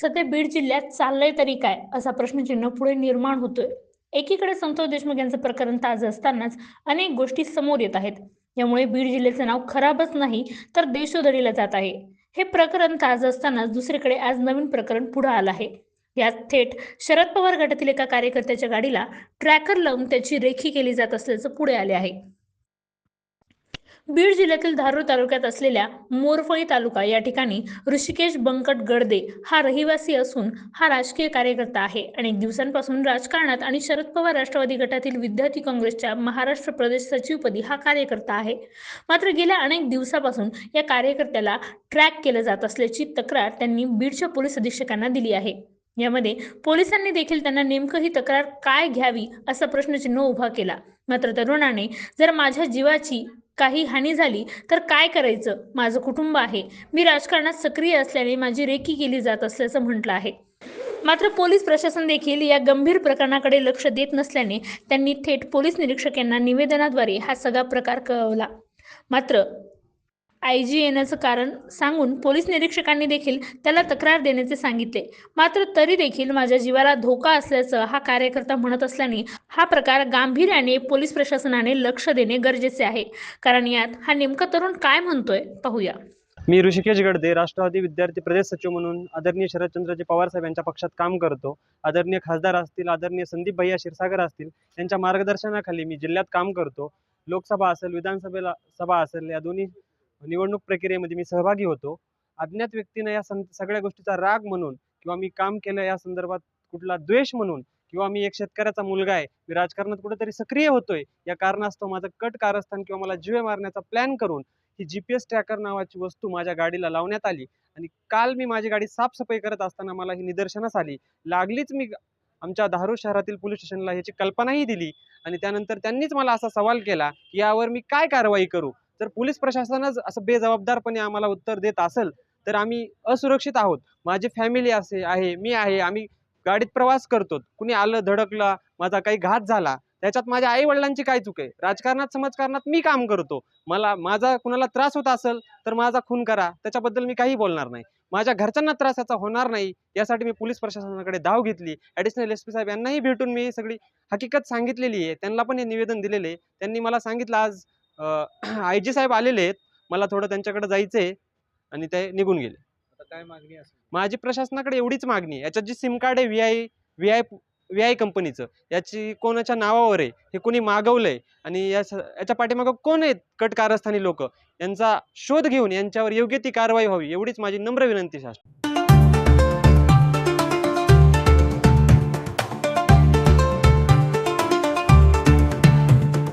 सध्या बीड जिल्ह्यात चाललंय तरी काय असा प्रश्नचिन्ह पुढे निर्माण होतोय. एकीकडे संतोष देशमुख यांचं प्रकरण ताजं असतानाच अनेक गोष्टी समोर येत आहेत. यामुळे बीड जिल्ह्याचं नाव खराबच नाही तर देशोधडीला जात आहे. हे प्रकरण ताजं असतानाच दुसरीकडे आज नवीन प्रकरण पुढे आलं आहे. यात थेट शरद पवार गटातील एका कार्यकर्त्याच्या गाडीला ट्रॅकर लावून त्याची रेखी केली जात असल्याचं पुढे आले आहे. बीड जिल्ह्यातील धारूर तालुक्यात असलेल्या मोरफळी तालुका या ठिकाणी ऋषिकेश बंकट गडदे हा रहिवासी असून हा राजकीय कार्यकर्ता आहे. अनेक दिवसांपासून राजकारणात आणि शरद पवार राष्ट्रवादी गटातील विद्यार्थी काँग्रेसच्या महाराष्ट्र प्रदेश सचिवपदी हा कार्यकर्ता आहे. मात्र गेल्या अनेक दिवसापासून या कार्यकर्त्याला ट्रॅक केलं जात असल्याची तक्रार त्यांनी बीडच्या पोलीस अधीक्षकांना दिली आहे. यामध्ये पोलिसांनी देखील त्यांना नेमकं ही तक्रार काय घ्यावी असा प्रश्नचिन्ह उभा केला. मात्र तरुणाने जर माझ्या जीवाची काही हानी झाली तर काय करायचं? माझं कुटुंब आहे. मी राजकारणात सक्रिय असल्याने माझी रेकी केली जात असल्याचं म्हटलं आहे. मात्र पोलीस प्रशासन देखील या गंभीर प्रकरणाकडे लक्ष देत नसल्याने त्यांनी थेट पोलीस निरीक्षक यांना निवेदनाद्वारे हा सगळा प्रकार कळवला. मात्र आय जी येण्याचं कारण सांगून पोलीस निरीक्षकांनी देखील त्याला तक्रार देण्याचे सांगितले. मात्र तरी देखील माझ्या जीवाला धोका असल्याचं हा कार्यकर्ता म्हणत असल्याने हा प्रकार गांभीर्याने पोलीस प्रशासनाने लक्ष देणे गरजेचे आहे. कारण यात हा नेमका तरुण काय म्हणतोय पाहूया. मी ऋषिकेश गडदे राष्ट्रवादी विद्यार्थी प्रदेश सचिव म्हणून आदरणीय शरदचंद्रजी पवार साहेब यांच्या पक्षात काम करतो. आदरणीय खासदार असतील आदरणीय संदीप भैया क्षीरसागर असतील त्यांच्या मार्गदर्शनाखाली मी जिल्ह्यात काम करतो. लोकसभा असेल विधानसभेला सभा असेल या दोन्ही निवडणूक प्रक्रियेमध्ये मी सहभागी होतो. अज्ञात व्यक्तीनं या सं सगळ्या गोष्टीचा राग म्हणून किंवा मी काम केलं या संदर्भात कुठला द्वेष म्हणून किंवा मी एक शेतकऱ्याचा मुलगा आहे मी राजकारणात कुठेतरी सक्रिय होतोय या कारणास्तव माझं कट कारस्थान किंवा मला जीवे मारण्याचा प्लॅन करून ही जी पी एस ट्रॅकर नावाची वस्तू माझ्या गाडीला लावण्यात आली आणि काल मी माझी गाडी साफसफाई करत असताना मला ही निदर्शनास आली. लागलीच मी आमच्या धारूर शहरातील पोलीस स्टेशनला ह्याची कल्पनाही दिली आणि त्यानंतर त्यांनीच मला असा सवाल केला की यावर मी काय कारवाई करू? जर पोलीस प्रशासनच असं बेजबाबदारपणे आम्हाला उत्तर देत असेल तर आम्ही असुरक्षित आहोत. माझी फॅमिली असे आहे मी आहे आम्ही गाडीत प्रवास करतो. कुणी आलं धडकला माझा काही घात झाला त्याच्यात माझ्या आई वडिलांची काय चूक आहे? राजकारणात समाजकारणात मी काम करतो. मला माझा कुणाला त्रास होत असेल तर माझा खून करा. त्याच्याबद्दल मी काही बोलणार नाही. माझ्या घरच्यांना त्रास याचा होणार नाही यासाठी मी पोलीस प्रशासनाकडे धाव घेतली. ॲडिशनल एस पी साहेब यांनाही भेटून मी सगळी हकीकत सांगितलेली आहे. त्यांना पण हे निवेदन दिलेले आहे. त्यांनी मला सांगितलं आज आय जी साहेब आलेले आहेत. मला थोडं त्यांच्याकडे जायचं आहे आणि ते निघून गेले. आता काय मागणी असेल? माझी प्रशासनाकडे एवढीच मागणी आहे. याच्यात जी सिम कार्ड आहे V I V I V I कंपनीचं याची कोणाच्या नावावर आहे हे कोणी मागवलंय आणि या याच्या पाठीमागं कोण आहेत कट कारस्थानी लोक? यांचा शोध घेऊन यांच्यावर योग्य ती कारवाई व्हावी एवढीच माझी नम्र विनंती शासन